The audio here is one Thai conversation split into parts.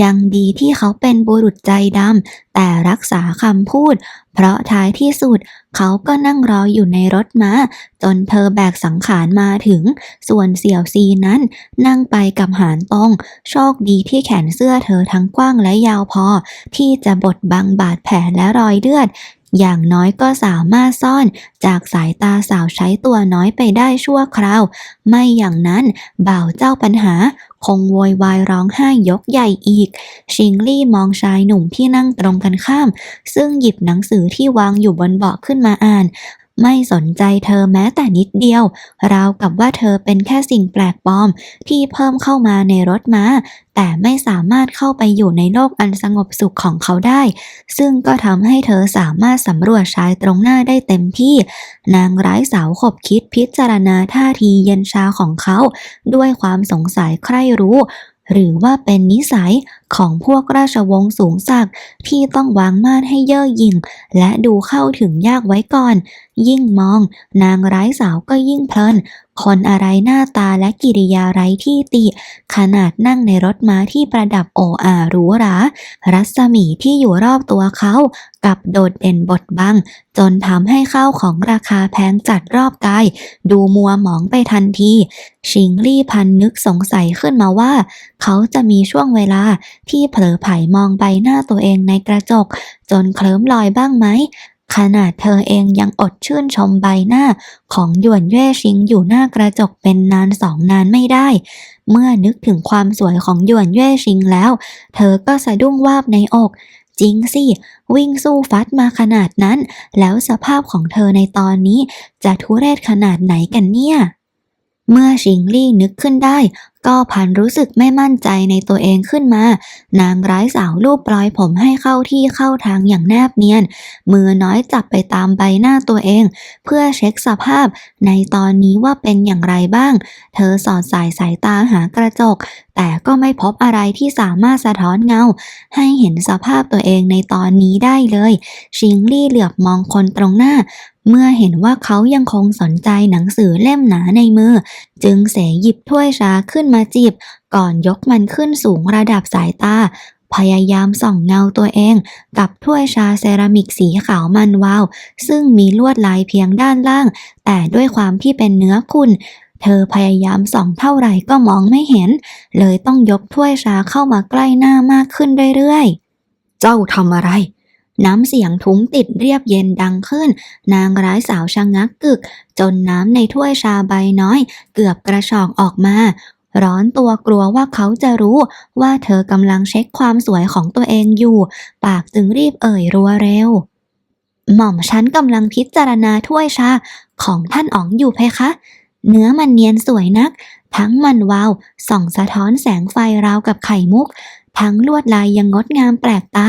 ยังดีที่เขาเป็นบุรุษใจดำแต่รักษาคำพูด เพราะท้ายที่สุด เขาก็นั่งรออยู่ในรถม้า จนเธอแบกสังขารมาถึง ส่วนเสี่ยวซีนั้น นั่งไปกับหานตงโชคดีที่แขนเสื้อเธอทั้งกว้างและยาวพอ ที่จะบดบังบาดแผลและรอยเลือด อย่างน้อยก็สามารถซ่อนจากสายตาสาวใช้ตัวน้อยไปได้ชั่วคราว ไม่อย่างนั้นบ่าวเจ้าปัญหาคงโวยวายร้องไห้ยกใหญ่อีก ชิงลี่มองชายหนุ่มที่นั่งตรงกันข้าม ซึ่งหยิบหนังสือที่วางอยู่บนเบาะขึ้นมาอ่าน ไม่สนใจเธอแม้แต่นิดเดียว ราวกับว่าเธอเป็นแค่สิ่งแปลกปลอม ที่เพิ่มเข้ามาในรถม้า แต่ไม่สามารถเข้าไปอยู่ในโลกอันสงบสุขของเขาได้ ซึ่งก็ทำให้เธอสามารถสำรวจชายตรงหน้าได้เต็มที่ นางร้ายสาวขบคิดพิจารณาท่าทีเย็นชาของเขา ด้วยความสงสัยใคร่รู้ หรือว่าเป็นนิสัยของพวกราชวงศ์สูงศักดิ์ที่ต้องวางมาดให้เย่อหยิ่ง และดูเข้าถึงยากไว้ก่อน ยิ่งมอง นางร้ายสาวก็ยิ่งเพลินคนอะไรหน้าตาและกิริยาไร้ที่ติ ขนาดนั่งในรถม้าที่ประดับโออาหรูหรา รัศมีที่อยู่รอบตัวเขากลับโดดเด่นบดบัง จนทำให้ข้าวของราคาแพงจัดรอบกาย ดูมัวหมองไปทันที ชิงลี่พันนึกสงสัยขึ้นมาว่า เขาจะมีช่วงเวลาที่เผลอไผ่มองใบหน้าตัวเองในกระจก จนเคลิ้มลอยบ้างไหม ขนาดเธอเองยังอดชื่นชมใบหน้าของหยวนเย่ชิงอยู่หน้ากระจกเป็นนานสองนานไม่ได้ เมื่อนึกถึงความสวยของหยวนเย่ชิงแล้ว เธอก็สะดุ้งวาบในอก จริงสิ วิ่งสู้ฟัดมาขนาดนั้น แล้วสภาพของเธอในตอนนี้จะทุเรศขนาดไหนกันเนี่ยเมื่อชิงลี่นึกขึ้นได้ ก็พันรู้สึกไม่มั่นใจในตัวเองขึ้นมา นางร้ายสาวรูปปลอยผมให้เข้าที่เข้าทางอย่างแนบเนียน มือน้อยจับไปตามใบหน้าตัวเอง เพื่อเช็คสภาพในตอนนี้ว่าเป็นอย่างไรบ้าง เธอสอดสายสายตาหากระจก แต่ก็ไม่พบอะไรที่สามารถสะท้อนเงา ให้เห็นสภาพตัวเองในตอนนี้ได้เลย ชิงลี่เหลือบมองคนตรงหน้า เมื่อเห็นว่าเขายังคงสนใจหนังสือเล่มหนาในมือ จึงเสยหยิบถ้วยชาขึ้นมาจีบก่อนยกมันขึ้นสูงระดับสายตา พยายามส่องเงาตัวเอง กับถ้วยชาเซรามิกสีขาวมันวาว ซึ่งมีลวดลายเพียงด้านล่าง แต่ด้วยความที่เป็นเนื้อคุณเธอพยายามส่องเท่าไหร่ก็มองไม่เห็น เลยต้องยกถ้วยชาเข้ามาใกล้หน้ามากขึ้นเรื่อยๆ เจ้าทำอะไร น้ำเสียงทุ้มติดเรียบเย็นดังขึ้น นางร้ายสาวชะงักกึก จนน้ำในถ้วยชาใบน้อย เกือบกระชอกออกมา ร้อนตัวกลัวว่าเขาจะรู้ว่าเธอกำลังเช็คความสวยของตัวเองอยู่ ปากจึงรีบเอ่ยรัวเร็ว หม่อมฉันกำลังพิจารณาถ้วยชาของท่านอ๋องอยู่เพคะ เนื้อมันเนียนสวยนัก ทั้งมันวาวส่องสะท้อนแสงไฟราวกับไข่มุก ทั้งลวดลายยังงดงามแปลกตา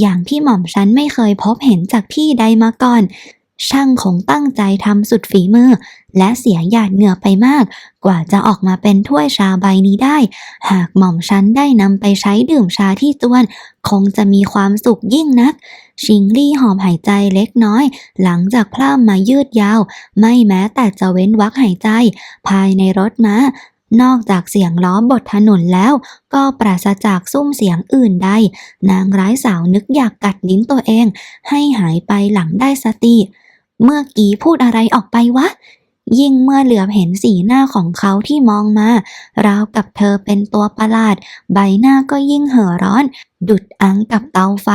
อย่างที่หม่อมฉันไม่เคยพบเห็นจากที่ใดมาก่อน ช่างคงตั้งใจทำสุดฝีมือ และเสียหยาดเหงื่อไปมาก กว่าจะออกมาเป็นถ้วยชาใบนี้ได้ หากหม่อมฉันได้นำไปใช้ดื่มชาที่จวน คงจะมีความสุขยิ่งนัก ชิงลี่หอบหายใจเล็กน้อย หลังจากพร่ำมายืดยาว ไม่แม้แต่จะเว้นวักหายใจ ภายในรถม้า นอกจากเสียงล้อบดถนนแล้ว ก็ปราศจากซุ้มเสียงอื่นใด นางร้ายสาวนึกอยากกัดลิ้นตัวเอง ให้หายไปหลังได้สติ เมื่อกี้พูดอะไรออกไปวะ ยิ่งเมื่อเหลือบเห็นสีหน้าของเขาที่มองมา ราวกับเธอเป็นตัวประหลาด ใบหน้าก็ยิ่งเห่อร้อน ดุดอังกับเตาไฟ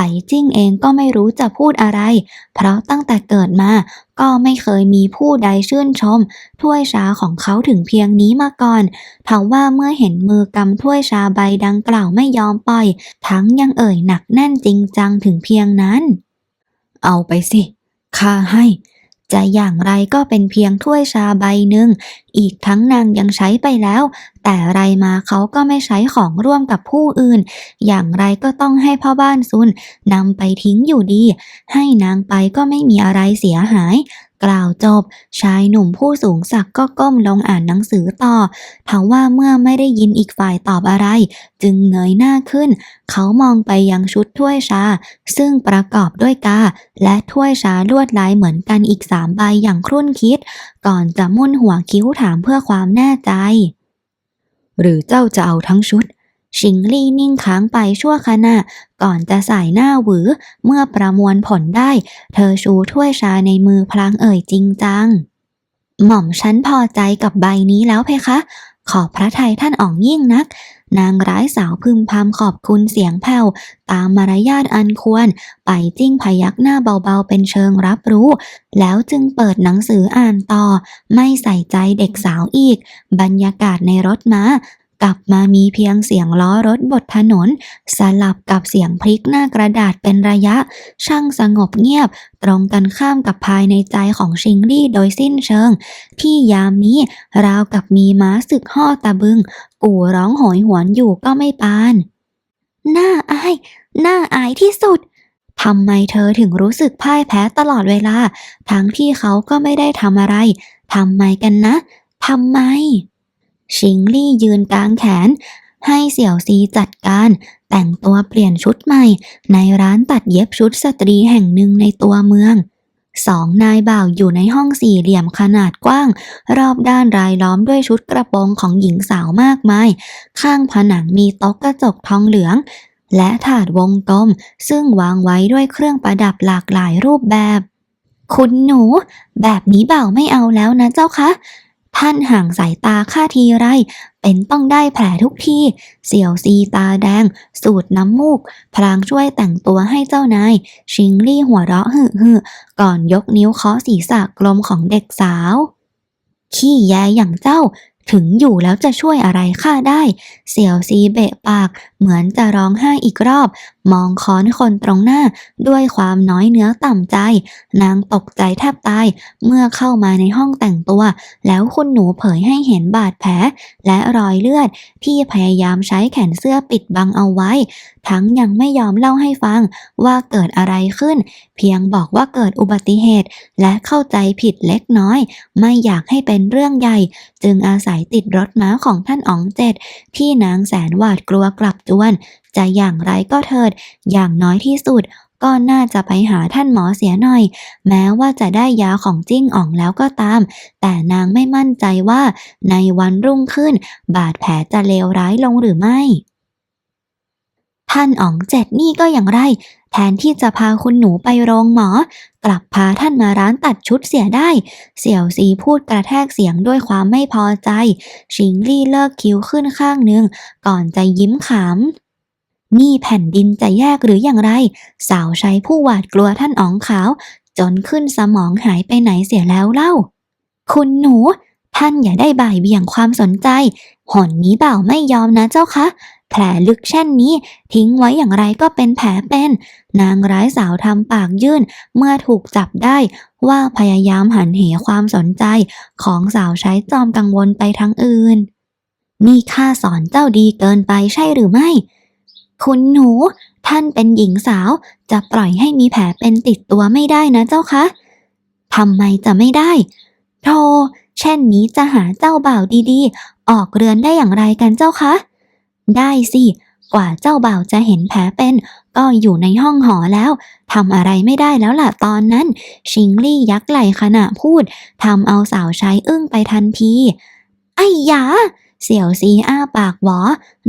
ไปจิ้งเองก็ไม่รู้จะพูดอะไร เพราะตั้งแต่เกิดมาก็ไม่เคยมีผู้ใดชื่นชม ถ้วยชาของเขาถึงเพียงนี้มาก่อนทว่าเมื่อเห็นมือกำถ้วยชาใบดังกล่าวไม่ยอมปล่อย ทั้งยังเอ่ยหนักแน่นจริงจังถึงเพียงนั้น เอาไปสิข้าให้ จะอย่างไรก็เป็นเพียงถ้วยชาใบหนึ่ง อีกทั้งนางยังใช้ไปแล้ว แต่ไรมาเขาก็ไม่ใช้ของร่วมกับผู้อื่น อย่างไรก็ต้องให้พ่อบ้านซุนนำไปทิ้งอยู่ดี ให้นางไปก็ไม่มีอะไรเสียหาย กล่าวจบ ชายหนุ่มผู้สูงศักดิ์ก็ก้มลงอ่านหนังสือต่อทว่าเมื่อไม่ได้ยินอีกฝ่ายตอบอะไร จึงเงยหน้าขึ้น เขามองไปยังชุดถ้วยชา ซึ่งประกอบด้วยกา และถ้วยชาลวดลายเหมือนกันอีกสามใบอย่างครุ่นคิด ก่อนจะมุ่นหัวคิ้วถามเพื่อความแน่ใจ หรือเจ้าจะเอาทั้งชุด ชิงลี่นิ่งค้างไปชั่วขณะ ก่อนจะสายหน้าหวือ เมื่อประมวลผลได้ เธอชูถ้วยชาในมือพลางเอ่ยจริงจัง หม่อมฉันพอใจกับใบนี้แล้วเพคะ ขอบพระทัยท่านอ่องยิ่งนัก นางร้ายสาวพึมพำขอบคุณเสียงแผ่ว ตามมารยาทอันควร ไปจิ้งพยักหน้าเบาๆเป็นเชิงรับรู้ แล้วจึงเปิดหนังสืออ่านต่อ ไม่ใส่ใจเด็กสาวอีก บรรยากาศในรถม้า กลับมามีเพียงเสียงล้อรถบนถนน สลับกับเสียงพลิกหน้ากระดาษเป็นระยะ ช่างสงบเงียบ ตรงกันข้ามกับภายในใจของชิงลี่โดยสิ้นเชิง ที่ยามนี้ราวกับมีม้าศึกห่อตะบึง กู่ร้องโหยหวนอยู่ก็ไม่ปานน่าอายน่าอายที่สุดทำไมเธอถึงรู้สึกพ่ายแพ้ตลอดเวลา ทั้งที่เขาก็ไม่ได้ทำอะไร ทำไมกันนะ ทำไม ชิงลี่ยืนกลางแขน ให้เสี่ยวซีจัดการ แต่งตัวเปลี่ยนชุดใหม่ ในร้านตัดเย็บชุดสตรีแห่งหนึ่งในตัวเมืองสองนายบ่าวอยู่ในห้องสี่เหลี่ยมขนาดกว้าง รอบด้านรายล้อมด้วยชุดกระโปรงของหญิงสาวมากมาย ข้างผนังมีโต๊ะกระจกทองเหลือง และถาดวงกลม ซึ่งวางไว้ด้วยเครื่องประดับหลากหลายรูปแบบ คุณหนู แบบนี้บ่าวไม่เอาแล้วนะเจ้าคะ ท่านห่างสายตาข้าทีไร เป็นต้องได้แผลทุกทีเสี่ยวซีตาแดง สูดน้ำมูก พลางช่วยแต่งตัวให้เจ้านาย ชิงลี่หัวเราะหึ่ก่อนยกนิ้วเคาะศีรษะกลมของเด็กสาว ขี้แยอย่างเจ้า ถึงอยู่แล้วจะช่วยอะไรข้าได้ เสี่ยวซีเบะปาก เหมือนจะร้องไห้อีกรอบ มองค้อนคนตรงหน้า ด้วยความน้อยเนื้อต่ำใจ นางตกใจแทบตาย เมื่อเข้ามาในห้องแต่งตัว แล้วคุณหนูเผยให้เห็นบาดแผล และรอยเลือด ที่พยายามใช้แขนเสื้อปิดบังเอาไว้ ทั้งยังไม่ยอมเล่าให้ฟังว่าเกิดอะไรขึ้น เพียงบอกว่าเกิดอุบัติเหตุ และเข้าใจผิดเล็กน้อย ไม่อยากให้เป็นเรื่องใหญ่ จึงอาศัยติดรถม้าของท่านอ๋องเจ็ดที่นางแสนหวาดกลัวกลับจวน จะอย่างไรก็เถิด อย่างน้อยที่สุด ก็น่าจะไปหาท่านหมอเสียหน่อย แม้ว่าจะได้ยาของจิ้งอ๋องแล้วก็ตาม แต่นางไม่มั่นใจว่า ในวันรุ่งขึ้น บาดแผลจะเลวร้ายลงหรือไม่ท่านอ๋องเจ็ดนี่ก็อย่างไร แทนที่จะพาคุณหนูไปโรงหมอ กลับพาท่านมาร้านตัดชุดเสียได้ เสี่ยวซีพูดกระแทกเสียงด้วยความไม่พอใจ ชิงลี่เลิกคิ้วขึ้นข้างหนึ่ง ก่อนจะยิ้มขำ นี่แผ่นดินจะแยกหรืออย่างไร สาวใช้ผู้หวาดกลัวท่านอ๋องขาว จนขึ้นสมองหายไปไหนเสียแล้วเล่า คุณหนู ท่านอย่าได้บ่ายเบี่ยงความสนใจหอนนี้เบ่าไม่ยอมนะเจ้าคะ แผลลึกเช่นนี้ ทิ้งไว้อย่างไรก็เป็นแผลเป็น นางร้ายสาวทำปากยื่น เมื่อถูกจับได้ว่าพยายามหันเหความสนใจของสาวใช้จอมกังวลไปทั้งอื่น นี่ข้าสอนเจ้าดีเกินไปใช่หรือไม่ คุณหนู ท่านเป็นหญิงสาวจะปล่อยให้มีแผลเป็นติดตัวไม่ได้นะเจ้าคะทำไมจะไม่ได้โธ่ เช่นนี้จะหาเจ้าบ่าวดีๆ ออกเรือนได้อย่างไรกันเจ้าคะ ได้สิ กว่าเจ้าบ่าวจะเห็นแผลเป็น ก็อยู่ในห้องหอแล้วทำอะไรไม่ได้แล้วล่ะตอนนั้น ชิงลี่ยักไหล่ขณะพูดทำเอาสาวใช้อึ้งไปทันทีไอ้ยาเสี่ยวซีอ้าปากหวอ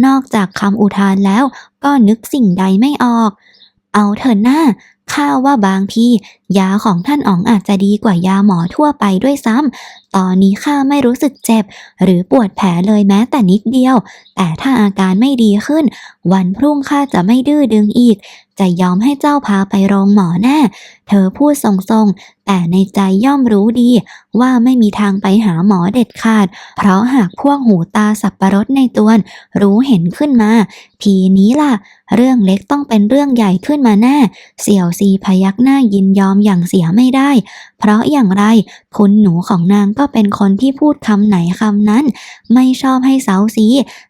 นอกจากคำอุทานแล้ว ก็นึกสิ่งใดไม่ออก เอาเถอะหน้า ข้าว่าบางทียาของท่านอ๋องอาจจะดีกว่ายาหมอทั่วไปด้วยซ้ำ ตอนนี้ข้าไม่รู้สึกเจ็บ หรือปวดแผลเลยแม้แต่นิดเดียว แต่ถ้าอาการไม่ดีขึ้น วันพรุ่งข้าจะไม่ดื้อดึงอีก จะยอมให้เจ้าพาไปโรงหมอแน่ เธอพูดทรงๆ แต่ในใจย่อมรู้ดีว่าไม่มีทางไปหาหมอเด็ดขาด เพราะหากพวกหูตาสับประรดในตัวนรู้เห็นขึ้นมา ทีนี้ล่ะ เรื่องเล็กต้องเป็นเรื่องใหญ่ขึ้นมาแน่เสี่ยวซีพยักหน้ายินยอมอย่างเสียไม่ได้ เพราะอย่างไร คุณหนูของนางก็เป็นคนที่พูดคำไหนคำนั้น ไม่ชอบให้เสาสี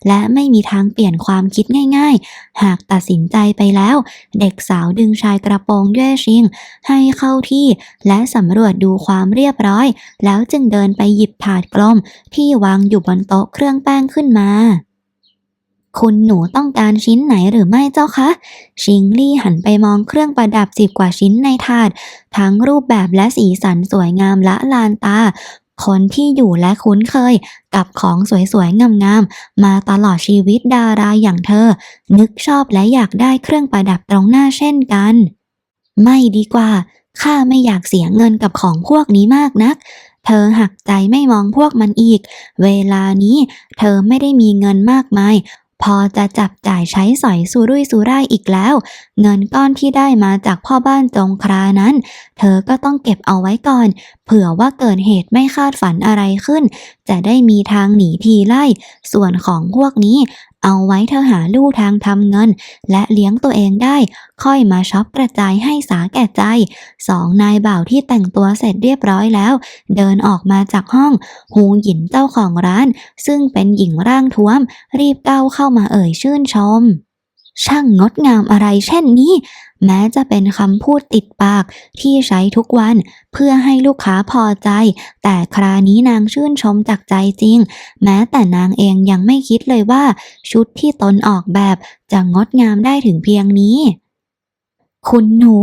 และไม่มีทางเปลี่ยนความคิดง่าย ๆ หากตัดสินใจไปแล้ว เด็กสาวดึงชายกระโปรงเย่ชิง ให้เข้าที่และสำรวจดูความเรียบร้อยแล้วจึงเดินไปหยิบถาดกลมที่วางอยู่บนโต๊ะเครื่องแป้งขึ้นมา คุณหนูต้องการชิ้นไหนหรือไม่เจ้าคะ ชิงลี่หันไปมองเครื่องประดับสิบกว่าชิ้นในถาด ทั้งรูปแบบและสีสันสวยงามละลานตาคนที่อยู่และคุ้นเคยกับของสวยๆ งามๆ มาตลอดชีวิตดาราอย่างเธอ นึกชอบและอยากได้เครื่องประดับตรงหน้าเช่นกัน ไม่ดีกว่า ข้าไม่อยากเสียเงินกับของพวกนี้มากนัก เธอหักใจไม่มองพวกมันอีก เวลานี้เธอไม่ได้มีเงินมากมาย พอจะจับจ่ายใช้สอยสุรุ่ยสุร่ายอีกแล้ว เงินก้อนที่ได้มาจากพ่อบ้านจงครานั้น เธอก็ต้องเก็บเอาไว้ก่อน เผื่อว่าเกิดเหตุไม่คาดฝันอะไรขึ้น จะได้มีทางหนีทีไล่ ส่วนของพวกนี้ เอาไว้เธอหาลู่ทางทำเงิน และเลี้ยงตัวเองได้ ค่อยมาช็อปกระจายให้สาแก่ใจสองนายบ่าวที่แต่งตัวเสร็จเรียบร้อยแล้ว เดินออกมาจากห้อง หูหยินเจ้าของร้าน ซึ่งเป็นหญิงร่างท้วม รีบก้าวเข้ามาเอ่ยชื่นชม ช่างงดงามอะไรเช่นนี้ แม้จะเป็นคำพูดติดปากที่ใช้ทุกวันเพื่อให้ลูกค้าพอใจ แต่คราวนี้นางชื่นชมจากใจจริง แม้แต่นางเองยังไม่คิดเลยว่า ชุดที่ตนออกแบบจะงดงามได้ถึงเพียงนี้ คุณหนู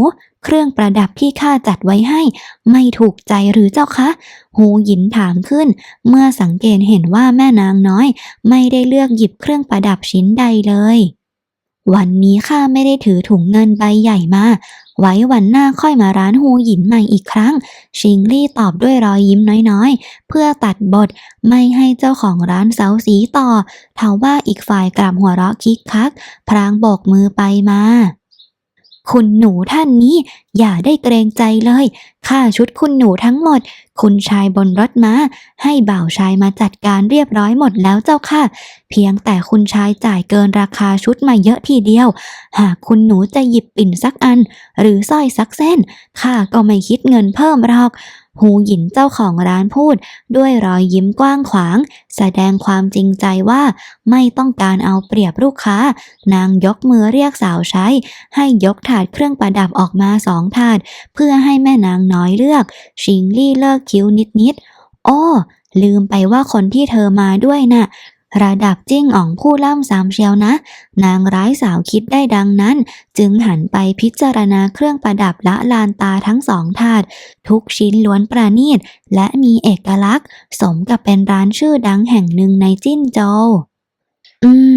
เครื่องประดับที่ข้าจัดไว้ให้ ไม่ถูกใจหรือเจ้าคะ หูหยินถามขึ้น เมื่อสังเกตเห็นว่าแม่นางน้อย ไม่ได้เลือกหยิบเครื่องประดับชิ้นใดเลย วันนี้ข้าไม่ได้ถือถุงเงินใบใหญ่มา ไว้วันหน้าค่อยมาร้านฮูหยินใหม่อีกครั้ง ชิงลี่ตอบด้วยรอยยิ้มน้อยๆ เพื่อตัดบทไม่ให้เจ้าของร้านเซาสีต่อทว่าอีกฝ่ายกลับหัวเราะคิกคัก พรางโบกมือไปมา คุณหนูท่านนี้อย่าได้เกรงใจเลยข้าชุดคุณหนูทั้งหมด คุณชายบนรถม้า ให้บ่าวชายมาจัดการเรียบร้อยหมดแล้วเจ้าค่ะ เพียงแต่คุณชายจ่ายเกินราคาชุดมาเยอะทีเดียว หากคุณหนูจะหยิบปิ่นสักอัน หรือสร้อยสักเส้นข้าก็ไม่คิดเงินเพิ่มหรอก หูหยินเจ้าของร้านพูด ด้วยรอยยิ้มกว้างขวาง แสดงความจริงใจว่าไม่ต้องการเอาเปรียบลูกค้า นางยกมือเรียกสาวใช้ ให้ยกถาดเครื่องประดับออกมาสองถาด เพื่อให้แม่นางน้อยเลือก ชิงลี่เลิกคิ้วนิดๆอ้อลืมไปว่าคนที่เธอมาด้วยน่ะ ระดับจิ้งอ่องผู้ล่ำสามเชียวนะ นางร้ายสาวคิดได้ดังนั้น จึงหันไปพิจารณาเครื่องประดับละลานตาทั้งสองถาด ทุกชิ้นล้วนประณีต และมีเอกลักษณ์ สมกับเป็นร้านชื่อดังแห่งหนึ่งในจิ้นโจวอืม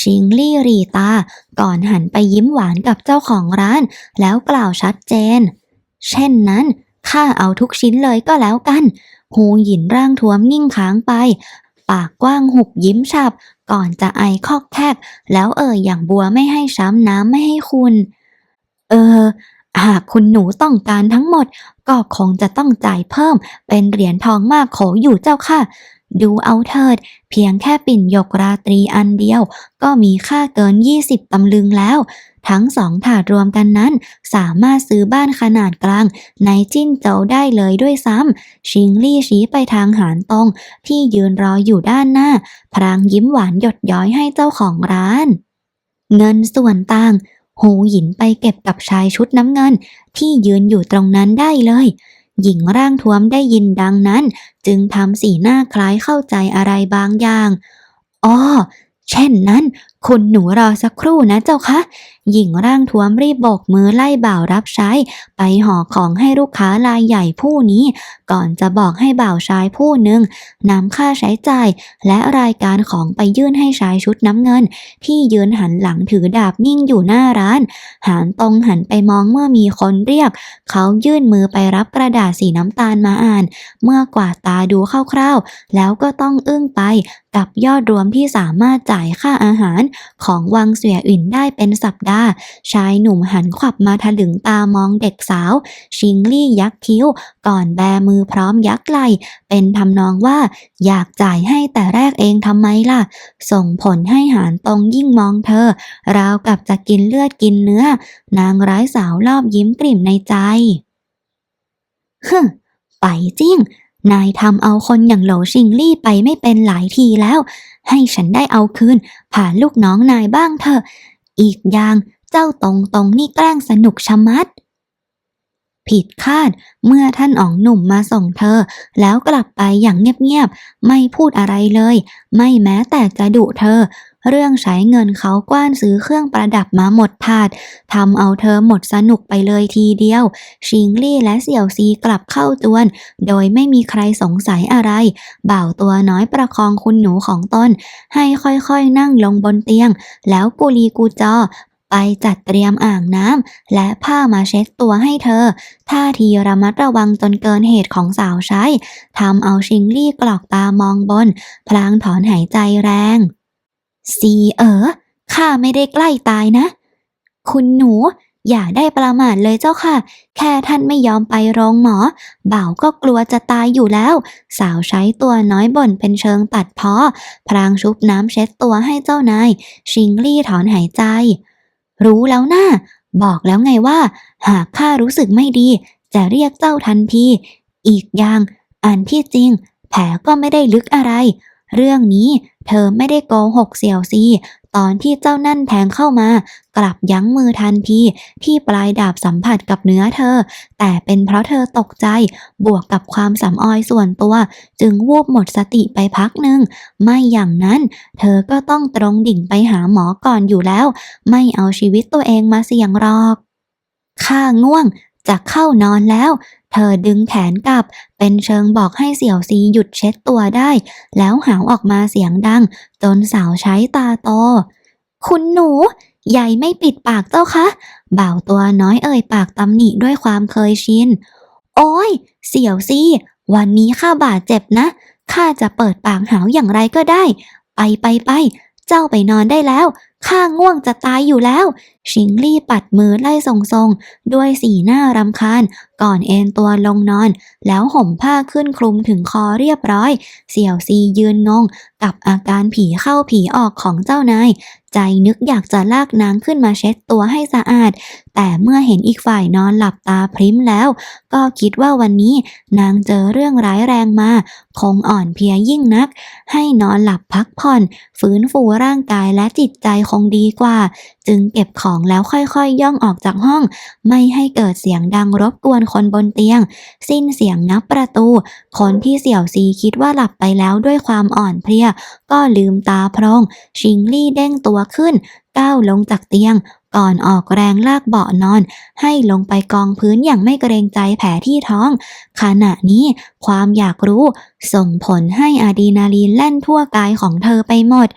ชิงลี่รีตา ก่อนหันไปยิ้มหวานกับเจ้าของร้าน แล้วกล่าวชัดเจน เช่นนั้นข้าเอาทุกชิ้นเลยก็แล้วกัน หูหยินร่างท้วมนิ่งค้างไป ปากกว้างหุบยิ้มฉับ ก่อนจะไอคอกแคกแล้วเอ่ยอย่างบัวไม่ให้ช้ำน้ำไม่ให้คุณ เออ หากคุณหนูต้องการทั้งหมด ก็คงจะต้องจ่ายเพิ่มเป็นเหรียญทองมากโขอยู่เจ้าค่ะ ดูเอาเถิด เพียงแค่ปิ่นหยกราตรีอันเดียว ก็มีค่าเกิน 20 ตำลึงแล้ว ทั้งสองถาดรวมกันนั้น สามารถซื้อบ้านขนาดกลาง ในจิ้นโจวได้เลยด้วยซ้ำชิงลี่ชี้ไปทางหานตงที่ยืนรออยู่ด้านหน้า พรางยิ้มหวานหยดย้อยให้เจ้าของร้าน เงินส่วนต่างหูหยินไปเก็บกับชายชุดน้ำเงิน ที่ยืนอยู่ตรงนั้นได้เลย หญิงร่างท้วมได้ยินดังนั้น จึงทำสีหน้าคล้ายเข้าใจอะไรบางอย่างอ๋อเช่นนั้น คุณหนูรอสักครู่นะเจ้าคะหญิงร่างท้วมรีบโบกมือไล่บ่าวรับใช้ ไปห่อของให้ลูกค้ารายใหญ่ผู้นี้ ก่อนจะบอกให้บ่าวชายผู้หนึ่งนำค่าใช้จ่าย และรายการของไปยื่นให้ชายชุดน้ำเงิน ที่ยืนหันหลังถือดาบนิ่งอยู่หน้าร้านหานตรงหันไปมองเมื่อมีคนเรียก เขายื่นมือไปรับกระดาษสีน้ำตาลมาอ่าน เมื่อกวาดตาดูคร่าวๆแล้วก็ต้องอึ้งไปกับยอดรวมที่สามารถจ่ายค่าอาหาร ของวังเสียอื่นได้เป็นสัปดาห์ชายหนุ่มหันขวับมาถลึงตามองเด็กสาว ชิงลี่ยักคิ้ว ก่อนแบมือพร้อมยักไหลเป็นทำนองว่า อยากจ่ายให้แต่แรกเองทำไมล่ะ ส่งผลให้หานตรงยิ่งมองเธอ ราวกับจะกินเลือดกินเนื้อ นางร้ายสาวรอบยิ้มกลิ่มในใจฮึไปจริงนายทำเอาคนอย่างโหลชิงลี่ไปไม่เป็นหลายทีแล้ว ให้ฉันได้เอาคืน ผ่านลูกน้องนายบ้างเถอะ อีกอย่างเจ้าตรงตรงๆนี่แกล้งสนุกชะมัด ผิดคาดเมื่อท่านอ๋องหนุ่มมาส่งเธอ แล้วกลับไปอย่างเงียบๆ ไม่พูดอะไรเลย ไม่แม้แต่จะดุเธอ เรื่องใช้เงินเขากว้านซื้อเครื่องประดับมาหมดถาดทำเอาเธอหมดสนุกไปเลยทีเดียว ชิงลี่และเสี่ยวซีกลับเข้าจวน โดยไม่มีใครสงสัยอะไร บ่าวตัวน้อยประคองคุณหนูของตน ให้ค่อยๆนั่งลงบนเตียง แล้วกุลีกูจอไปจัดเตรียมอ่างน้ำและผ้ามาเช็ดตัวให้เธอ ท่าทีระมัดระวังจนเกินเหตุของสาวใช้ทำเอาชิงลี่กรอกตามองบน พลางถอนหายใจแรง ซีเออข้าไม่ได้ใกล้ตายนะ คุณหนู อย่าได้ประมาทเลยเจ้าค่ะ แค่ท่านไม่ยอมไปโรงหมอ บ่าวก็กลัวจะตายอยู่แล้ว สาวใช้ตัวน้อยบ่นเป็นเชิงตัดเพ้อพลางชุบน้ำเช็ดตัวให้เจ้านาย ชิงลี่ถอนหายใจ รู้แล้วนะ่าบอกแล้วไงว่า หากข้ารู้สึกไม่ดี จะเรียกเจ้าทันที อีกอย่างอันที่จริง แผลก็ไม่ได้ลึกอะไร เรื่องนี้เธอไม่ได้โกหกเสี่ยวซี ตอนที่เจ้านั่นแทงเข้ามา กลับยั้งมือทันที ที่ปลายดาบสัมผัสกับเนื้อเธอ แต่เป็นเพราะเธอตกใจ บวกกับความสำออยส่วนตัว จึงวูบหมดสติไปพักหนึ่ง ไม่อย่างนั้น เธอก็ต้องตรงดิ่งไปหาหมอก่อนอยู่แล้ว ไม่เอาชีวิตตัวเองมาเสี่ยงหรอกข้าง่วง จะเข้านอนแล้ว เธอดึงแขนกลับ เป็นเชิงบอกให้เสี่ยวซีหยุดเช็ดตัวได้ แล้วหาวออกมาเสียงดัง จนสาวใช้ตาโต คุณหนูใหญ่ไม่ปิดปากเจ้าคะบ่าวตัวน้อยเอ่ยปากตำหนิด้วยความเคยชิน โอ้ย เสี่ยวซีวันนี้ข้าบาดเจ็บนะ ข้าจะเปิดปากหาวอย่างไรก็ได้ ไปไปไป เจ้าไปนอนได้แล้ว ข้าง่วงจะตายอยู่แล้ว ชิงลี่ปัดมือไล่ทรงๆ ด้วยสีหน้ารำคาญ ก่อนเอนตัวลงนอน แล้วห่มผ้าขึ้นคลุมถึงคอเรียบร้อย เสี่ยวซียืนงง กับอาการผีเข้าผีออกของเจ้านาย ใจนึกอยากจะลากนางขึ้นมาเช็ดตัวให้สะอาด แต่เมื่อเห็นอีกฝ่ายนอนหลับตาพริ้มแล้ว ก็คิดว่าวันนี้นางเจอเรื่องร้ายแรงมา คงอ่อนเพลียยิ่งนัก ให้นอนหลับพักผ่อน ฟื้นฟูร่างกายและจิตใจคงดีกว่า จึงเก็บของแล้วค่อยๆย่องออกจากห้อง ไม่ให้เกิดเสียงดังรบกวนคนบนเตียง สิ้นเสียงงับประตู คนที่เสี่ยวซีคิดว่าหลับไปแล้วด้วยความอ่อนเพลีย ก็ลืมตาพรอง ชิงลี่เด้งตัวขึ้น ก้าวลงจากเตียง ก่อนออกแรงลากเบาะนอน ให้ลงไปกองพื้นอย่างไม่เกรงใจแผลที่ท้อง ขณะนี้ความอยากรู้ส่งผลให้อะดรีนาลีนแล่นทั่วกายของเธอไปหมด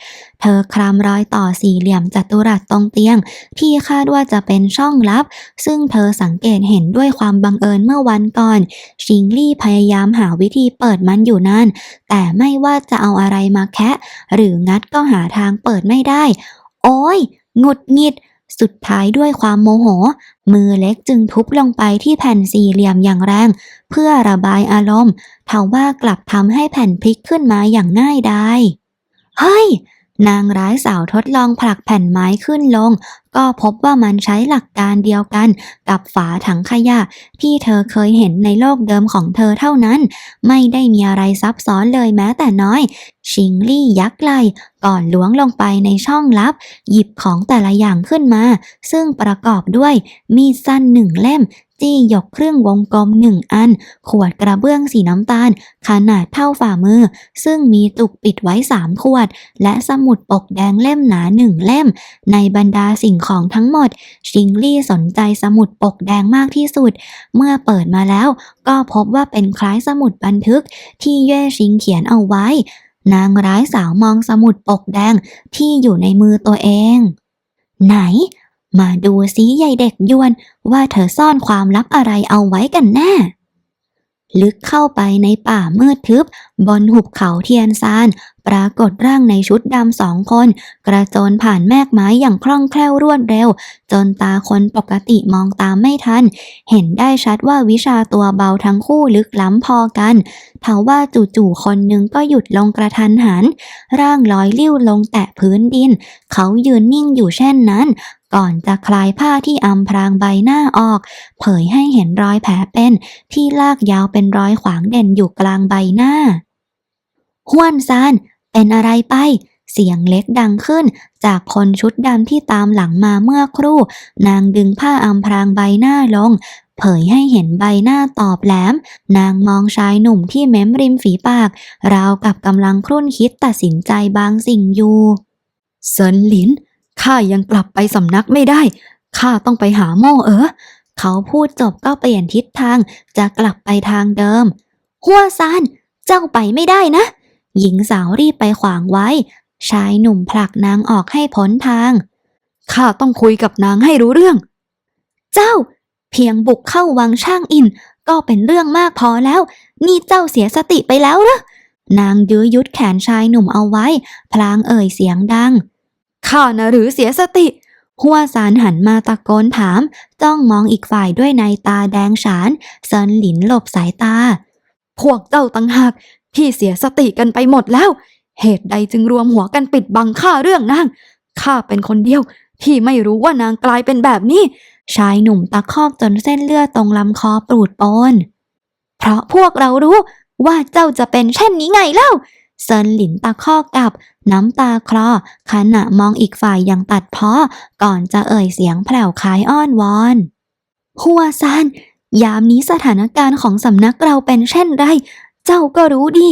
เธอคลำรอยต่อสี่เหลี่ยมจัตุรัสตรงเตียง ที่คาดว่าจะเป็นช่องลับ ซึ่งเธอสังเกตเห็นด้วยความบังเอิญเมื่อวันก่อน ชิงลี่พยายามหาวิธีเปิดมันอยู่นาน แต่ไม่ว่าจะเอาอะไรมาแคะ หรืองัดก็หาทางเปิดไม่ได้ โอ้ยหงุดหงิด สุดท้ายด้วยความโมโห มือเล็กจึงทุบลงไปที่แผ่นสี่เหลี่ยมอย่างแรง เพื่อระบายอารมณ์เทว่ากลับทำให้แผ่นพลิกขึ้นมาอย่างง่ายดายเฮ้ย นางร้ายสาวทดลองผลักแผ่นไม้ขึ้นลง ก็พบว่ามันใช้หลักการเดียวกันกับฝาถังขยะ ที่เธอเคยเห็นในโลกเดิมของเธอเท่านั้น ไม่ได้มีอะไรซับซ้อนเลยแม้แต่น้อย ชิงลี่ยักไหลก่อนล้วงลงไปในช่องลับ หยิบของแต่ละอย่างขึ้นมา ซึ่งประกอบด้วยมีดสั้นหนึ่งเล่มจี้หยกเครื่องวงกลมหนึ่งอัน ขวดกระเบื้องสีน้ำตาล ขนาดเท่าฝ่ามือ ซึ่งมีตุกปิดไว้สามขวด และสมุดปกแดงเล่มหนาหนึ่งเล่ม ในบรรดาสิ่งของทั้งหมด ชิงลี่สนใจสมุดปกแดงมากที่สุด เมื่อเปิดมาแล้วก็พบว่าเป็นคล้ายสมุดบันทึกที่เย่ชิงเขียนเอาไว้ นางร้ายสาวมองสมุดปกแดงที่อยู่ในมือตัวเอง ไหน มาดูสิยายเด็กยวนว่าเธอซ่อนความลับอะไรเอาไว้กันแน่ ลึกเข้าไปในป่ามืดทึบบนหุบเขาเทียนซานปรากฏร่างในชุดดำสองคน กระโจนผ่านแมกไม้อย่างคล่องแคล่วรวดเร็ว จนตาคนปกติมองตามไม่ทัน เห็นได้ชัดว่าวิชาตัวเบาทั้งคู่ลึกล้ำพอกันทว่าจู่ๆคนหนึ่งก็หยุดลงกระทันหัน ร่างลอยลิ้วลงแตะพื้นดิน เขายืนนิ่งอยู่เช่นนั้นก่อนจะคลายผ้าที่อำพรางใบหน้าออก เผยให้เห็นรอยแผลเป็น ที่ลากยาวเป็นรอยขวางเด่นอยู่กลางใบหน้า ห้วนซาน เป็นอะไรไป เสียงเล็กดังขึ้น จากคนชุดดำที่ตามหลังมาเมื่อครู่ นางดึงผ้าอำพรางใบหน้าลง เผยให้เห็นใบหน้าตอบแหลม นางมองชายหนุ่มที่เม้มริมฝีปาก ราวกับกำลังครุ่นคิดตัดสินใจบางสิ่งอยู่เซินหลินข้ายังกลับไปสำนักไม่ได้ข้าต้องไปหาโม่เออ เขาพูดจบก็เปลี่ยนทิศทางจะกลับไปทางเดิม หัวซาน เจ้าไปไม่ได้นะ หญิงสาวรีบไปขวางไว้ ชายหนุ่มผลักนางออกให้พ้นทาง ข้าต้องคุยกับนางให้รู้เรื่อง เจ้า เพียงบุกเข้าวังช่างอิน ก็เป็นเรื่องมากพอแล้ว นี่เจ้าเสียสติไปแล้วเหรอนางยื้อยุดแขนชายหนุ่มเอาไว้ พลางเอ่ยเสียงดัง ข้านะหรือเสียสติ หัวซานหันมาตะโกนถาม จ้องมองอีกฝ่ายด้วยในตาแดงฉานเซินหลินหลบสายตา พวกเจ้าตังหาก ที่เสียสติกันไปหมดแล้ว เหตุใดจึงรวมหัวกันปิดบังข้าเรื่องนางข้าเป็นคนเดียวที่ไม่รู้ว่านางกลายเป็นแบบนี้ ชายหนุ่มตะคอกจนเส้นเลือดตรงลำคอปรูดโปนเพราะพวกเรารู้ว่าเจ้าจะเป็นเช่นนี้ไงเล่าเซินหลินตะคอกกับน้ำตาคลอขณะมองอีกฝ่ายอย่างตัดเพ้อก่อนจะเอ่ยเสียงแผ่วคล้ายอ้อนวอนหัวซานยามนี้สถานการณ์ของสำนักเราเป็นเช่นไร เจ้าก็รู้ดี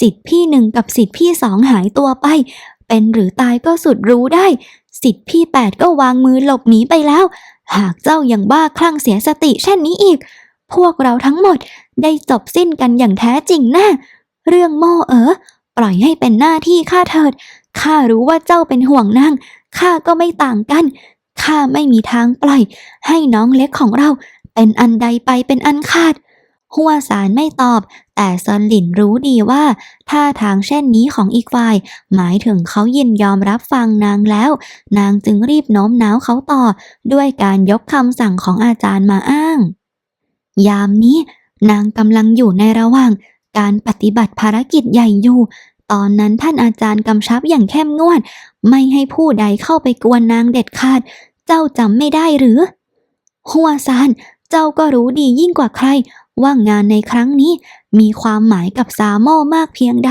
สิทธิพี่หนึ่งกับสิทธิพี่สองหายตัวไป เป็นหรือตายก็สุดรู้ได้ สิทธิพี่แปดก็วางมือหลบหนีไปแล้ว หากเจ้ายังบ้าคลั่งเสียสติเช่นนี้อีก พวกเราทั้งหมดได้จบสิ้นกันอย่างแท้จริงแน่เรื่องโม่เอ๋อปล่อยให้เป็นหน้าที่ข้าเถิดข้ารู้ว่าเจ้าเป็นห่วงนางข้าก็ไม่ต่างกันข้าไม่มีทางปล่อย ให้น้องเล็กของเราเป็นอันใดไปเป็นอันขาด หัวสารไม่ตอบ แต่ซอนหลินรู้ดีว่าท่าทางเช่นนี้ของอีกฝ่าย หมายถึงเขายินยอมรับฟังนางแล้ว นางจึงรีบโน้มน้าวเขาต่อ ด้วยการยกคำสั่งของอาจารย์มาอ้าง ยามนี้ นางกำลังอยู่ในระหว่าง การปฏิบัติภารกิจใหญ่อยู่ ตอนนั้นท่านอาจารย์กำชับอย่างเข้มงวด ไม่ให้ผู้ใดเข้าไปกวนนางเด็ดขาด เจ้าจำไม่ได้หรือ หัวซานเจ้าก็รู้ดียิ่งกว่าใคร ว่างานในครั้งนี้มีความหมายกับซาโม่มากเพียงใด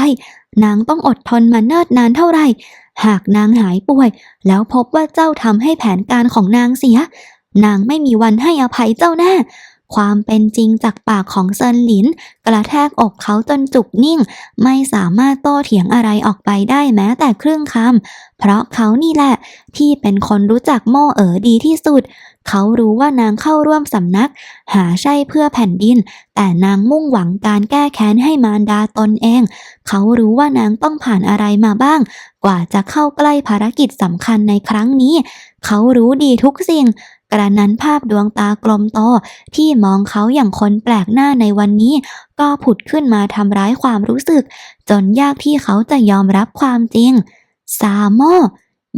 นางต้องอดทนมาเนิ่นนานเท่าไหร่ หากนางหายป่วย แล้วพบว่าเจ้าทำให้แผนการของนางเสีย นางไม่มีวันให้อภัยเจ้าแน่ความเป็นจริงจากปากของเซินหลิน กระแทกอกเขาจนจุกนิ่ง ไม่สามารถโต้เถียงอะไรออกไปได้แม้แต่ครึ่งคำเพราะเขานี่แหละ ที่เป็นคนรู้จักโม่เอ๋อดีที่สุด เขารู้ว่านางเข้าร่วมสำนัก หาใช่เพื่อแผ่นดิน แต่นางมุ่งหวังการแก้แค้นให้มารดาตนเอง เขารู้ว่านางต้องผ่านอะไรมาบ้าง กว่าจะเข้าใกล้ภารกิจสำคัญในครั้งนี้ เขารู้ดีทุกสิ่ง กระนั้นภาพดวงตากลมโตที่มองเขาอย่างคนแปลกหน้าในวันนี้ ก็ผุดขึ้นมาทำร้ายความรู้สึก จนยากที่เขาจะยอมรับความจริง ซาโม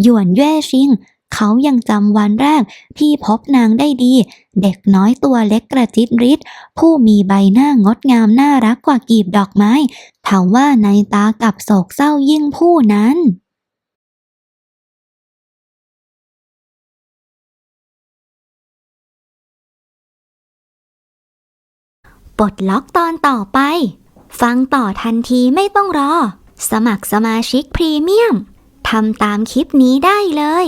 หยวนเย่ชิง เขายังจำวันแรกที่พบนางได้ดี เด็กน้อยตัวเล็กกระจิตริดผู้มีใบหน้างดงามน่ารักกว่ากีบดอกไม้ถาว่าในตากับโศกเศร้ายิ่งผู้นั้นปลดล็อกตอนต่อไป ฟังต่อทันทีไม่ต้องรอ สมัครสมาชิกพรีเมียมทำตามคลิปนี้ได้เลย